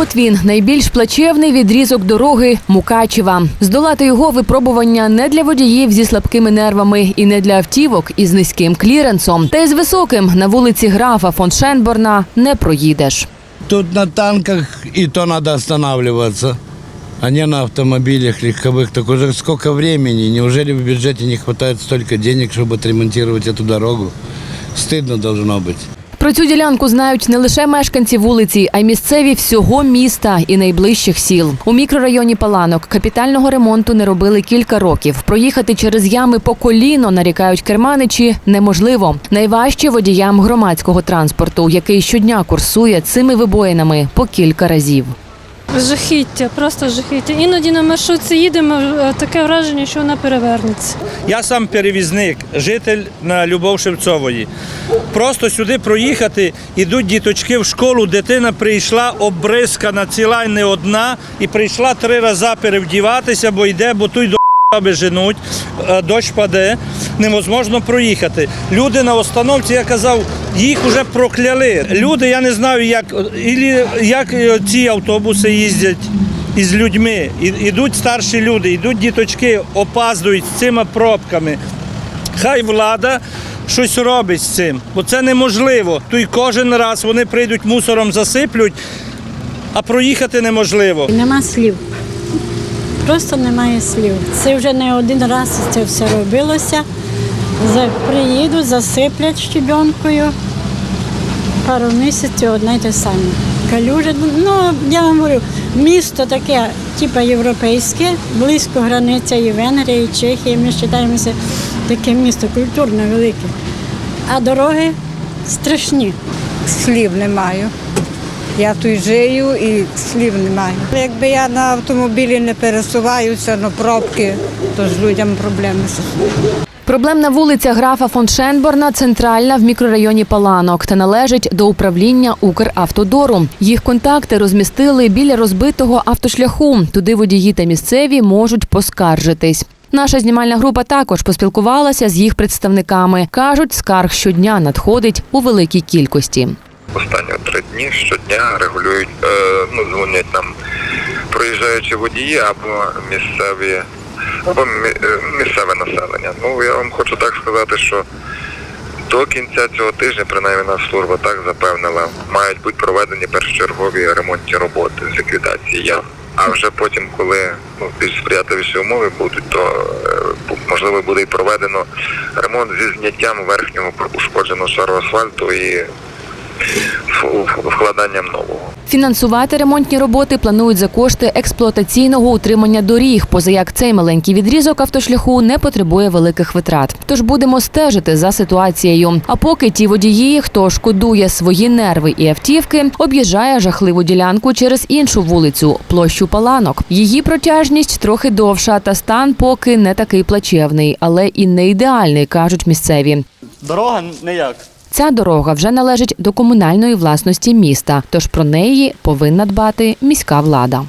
от він найбільш плачевний відрізок дороги Мукачева. Здолати його випробування не для водіїв зі слабкими нервами і не для автівок із низьким кліренсом. Та й з високим на вулиці графа фон Шенборна не проїдеш. Тут на танках и то надо останавливаться, а не на автомобилях легковых. Так уже сколько времени? Неужели в бюджете не хватает столько денег, чтобы отремонтировать эту дорогу? Стыдно должно быть. Про цю ділянку знають не лише мешканці вулиці, а й місцеві всього міста і найближчих сіл. У мікрорайоні Паланок капітального ремонту не робили кілька років. Проїхати через ями по коліно, нарікають керманичі, неможливо. Найважче водіям громадського транспорту, який щодня курсує цими вибоїнами по кілька разів. Жахіття, просто жахіття. Іноді на маршрутці їдемо, е, таке враження, що вона перевернеться. Я сам перевізник, житель на Любов Шевцової. Просто сюди проїхати, ідуть діточки в школу, дитина прийшла обрискана ціла й не одна, і прийшла три рази перевдіватися, бо йде, бо тут до баби женуть, е, дощ паде, невозможно проїхати. Люди на остановці, я казав, їх вже прокляли. Люди, я не знаю, як, як е, ці автобуси їздять із людьми. Ідуть старші люди, йдуть діточки, опаздують з цими пробками. Хай влада щось робить з цим, бо це неможливо. То кожен раз вони прийдуть мусором засиплють, а проїхати неможливо. Нема слів. Просто немає слів. Це вже не один раз це все робилося. Приїдуть, засиплять щебенкою. Пару місяців одне й те саме. Калюжа, ну я вам говорю, місто таке, типу європейське, близько границя і Венгрії, і Чехії. Ми вважаємося таке місто культурне, велике. А дороги страшні. слів не маю. Я тут жию і слів не маю. Якби я на автомобілі не пересуваюся, на пробки, то з людям проблеми. Проблемна вулиця графа фон Шенборна центральна в мікрорайоні Паланок та належить до управління Укравтодору. Їх контакти розмістили біля розбитого автошляху. Туди водії та місцеві можуть поскаржитись. Наша знімальна група також поспілкувалася з їх представниками. кажуть, скарг щодня надходить у великій кількості. Останні три дні щодня регулюють, е, ну дзвонять нам проїжджаючі водії або місцеві або е, місцеве населення. Ну я вам хочу так сказати, що до кінця цього тижня, принаймні нас служба так запевнила, мають бути проведені першочергові ремонтні роботи з ліквідації ям. А вже потім, коли ну, більш сприятливіші умови будуть, то е, можливо буде і проведено ремонт зі зняттям верхнього ушкодженого шару асфальту і вкладанням нового. Фінансувати ремонтні роботи планують за кошти експлуатаційного утримання доріг, поза як цей маленький відрізок автошляху не потребує великих витрат. Тож будемо стежити за ситуацією. А поки ті водії, хто шкодує свої нерви і автівки, об'їжджає жахливу ділянку через іншу вулицю площу Паланок. Її протяжність трохи довша, та стан поки не такий плачевний, але і не ідеальний, кажуть місцеві. Дорога ніяк. Ця дорога вже належить до комунальної власності міста, тож про неї повинна дбати міська влада.